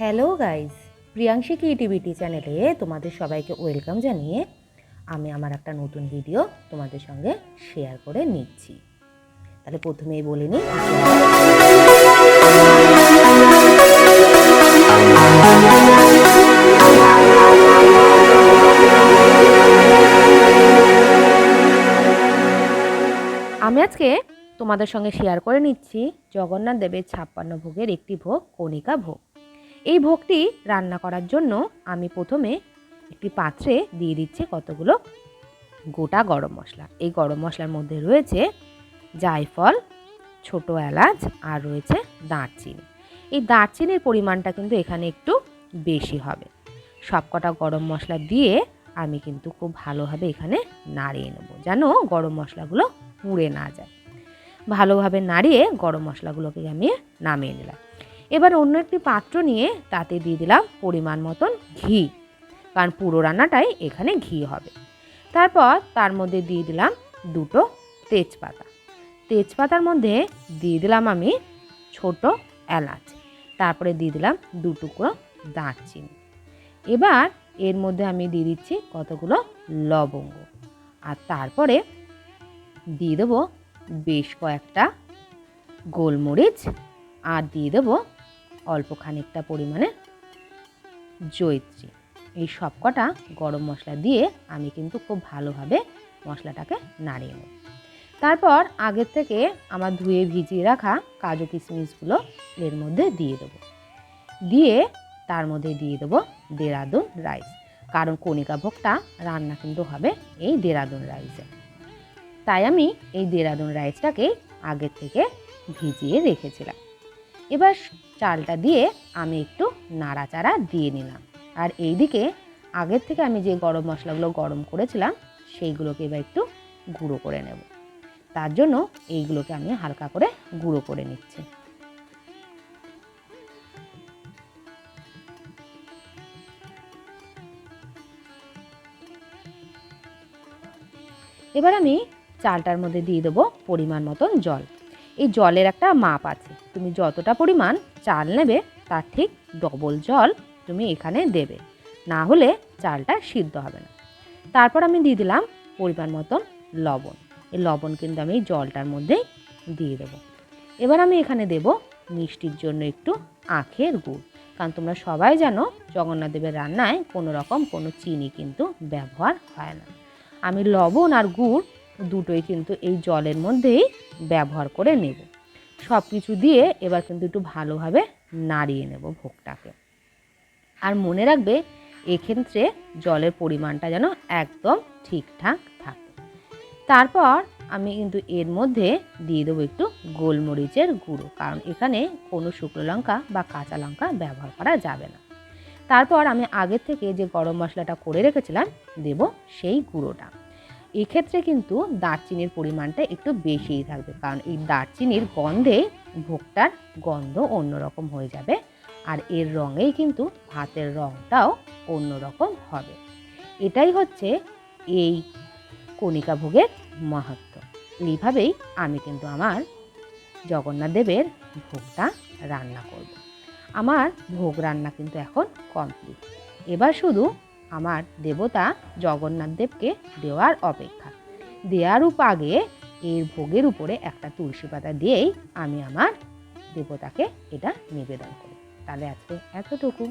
Hello guys Priyanshi creativity চ্যানেলে তোমাদের সবাইকে ওয়েলকাম জানিয়ে আমি আমার একটা নতুন ভিডিও তোমাদের সঙ্গে শেয়ার করে নিচ্ছি। তাহলে প্রথমেই বলে নিই। আমি আজকে তোমাদের সঙ্গে শেয়ার করে নিচ্ছি জগন্নাথ দেবের ছাপ্পান্ন ভোগের একটি ভোগ, কণিকা ভোগ। এই ভোগটি রান্না করার জন্য আমি প্রথমে একটি পাত্রে দিয়ে দিচ্ছি কতগুলো? গোটা গরম মশলা। এই গরম মশলার মধ্যে রয়েছে জায়ফল, ছোট এলাচ আর রয়েছে দারচিনি। এই দারচিনির পরিমাণটা কিন্তু এখানে একটু বেশি হবে। সবকটা গরম মশলা দিয়ে আমি কিন্তু খুব ভালোভাবে এখানে নাড়িয়ে নেব যেন গরম মশলাগুলো পুড়ে না যায়। ভালোভাবে নাড়িয়ে গরম মশলাগুলোকে আমি নামিয়ে নিলাম। এবার অন্য একটি পাত্র নিয়ে তাতে দিয়ে দিলাম পরিমাণ মতন ঘি, কারণ পুরো রান্নাটাই এখানে ঘি হবে। তারপর তার মধ্যে দিয়ে দিলাম দুটো তেজপাতা। তেজপাতার মধ্যে দিয়ে দিলাম আমি ছোট এলাচ, তারপরে দিয়ে দিলাম দু টুকরো দারচিনি। এবার এর মধ্যে আমি দিয়ে দিচ্ছি কতগুলো লবঙ্গ, আর তারপরে দিয়ে দেবো বেশ কয়েকটা গোলমরিচ, আর দিয়ে দেবো অল্প খানিকটা পরিমাণে জৈত্রী। এই সবকটা গরম মশলা দিয়ে আমি কিন্তু খুব ভালোভাবে মশলাটাকে নাড়িয়ে নেব। তারপর আগের থেকে আমার ধুয়ে ভিজিয়ে রাখা কাজু কিশমিশগুলো এর মধ্যে দিয়ে দেবো। দিয়ে তার মধ্যে দিয়ে দেবো দেরাদুন রাইস। কারণ কণিকা ভোগটা রান্না কিন্তু হবে এই দেরাদুন রাইসে। তাই আমি এই দেরাদুন রাইসটাকে আগের থেকে ভিজিয়ে রেখেছিলাম। এবার চালটা দিয়ে আমি একটু নাড়াচাড়া দিয়ে নিলাম। আর এইদিকে আগের থেকে আমি যে গরম মশলাগুলো গরম করেছিলাম, সেইগুলোকে এবার একটু গুঁড়ো করে নেব। তার জন্য এইগুলোকে আমি হালকা করে গুঁড়ো করে নিচ্ছি। এবার আমি চালটার মধ্যে দিয়ে দেবো পরিমাণ মতন জল। এই জলের একটা মাপ আছে। তুমি যতটা পরিমাণ চাল নেবে, তার ঠিক ডবল জল তুমি এখানে দেবে। না হলে চালটা সিদ্ধ হবে না। তারপর আমি দিয়ে দিলাম পরিমাণ মতন লবণ। এই লবণ কিন্তু আমি এই জলটার মধ্যেই দিয়ে দেবো। এবার আমি এখানে দেব মিষ্টির জন্য একটু আখের গুড়। কারণ তোমরা সবাই জানো, জগন্নাথ দেবের রান্নায় কোনো রকম কোনো চিনি কিন্তু ব্যবহার হয় না। আমি লবণ আর গুড় দুটোই কিন্তু এই জলের মধ্যেই ব্যবহার করে নেব। সব কিছু দিয়ে এবার কিন্তু একটু ভালোভাবে নাড়িয়ে নেব ভোগটাকে। আর মনে রাখবে, এক্ষেত্রে জলের পরিমাণটা যেন একদম ঠিকঠাক থাকে। তারপর আমি কিন্তু এর মধ্যে দিয়ে দেবো একটু গোলমরিচের গুঁড়ো, কারণ এখানে কোনো শুকনো লঙ্কা বা কাঁচা লঙ্কা ব্যবহার করা যাবে না। তারপর আমি আগের থেকে যে গরম মশলাটা করে রেখেছিলাম, দেব সেই গুঁড়োটা। এক্ষেত্রে কিন্তু দারচিনির পরিমাণটা একটু বেশিই থাকবে। কারণ এই দারচিনির গন্ধে ভোগটার গন্ধ অন্যরকম হয়ে যাবে আর এর রঙেই কিন্তু ভাতের রঙটাও অন্যরকম হবে। এটাই হচ্ছে এই কণিকা ভোগের মাহাত্ম এইভাবেই আমি কিন্তু আমার জগন্নাথ দেবের ভোগটা রান্না করব। আমার ভোগ রান্না কিন্তু এখন কমপ্লিট। এবার শুধু আমার দেবতা জগন্নাথ দেবকে দেওয়ার অপেক্ষা। দেওয়ার উপাগে এর ভোগের উপরে একটা তুলসী পাতা দিয়েই আমি আমার দেবতাকে এটা নিবেদন করি। তাহলে আজকে এতটুকু।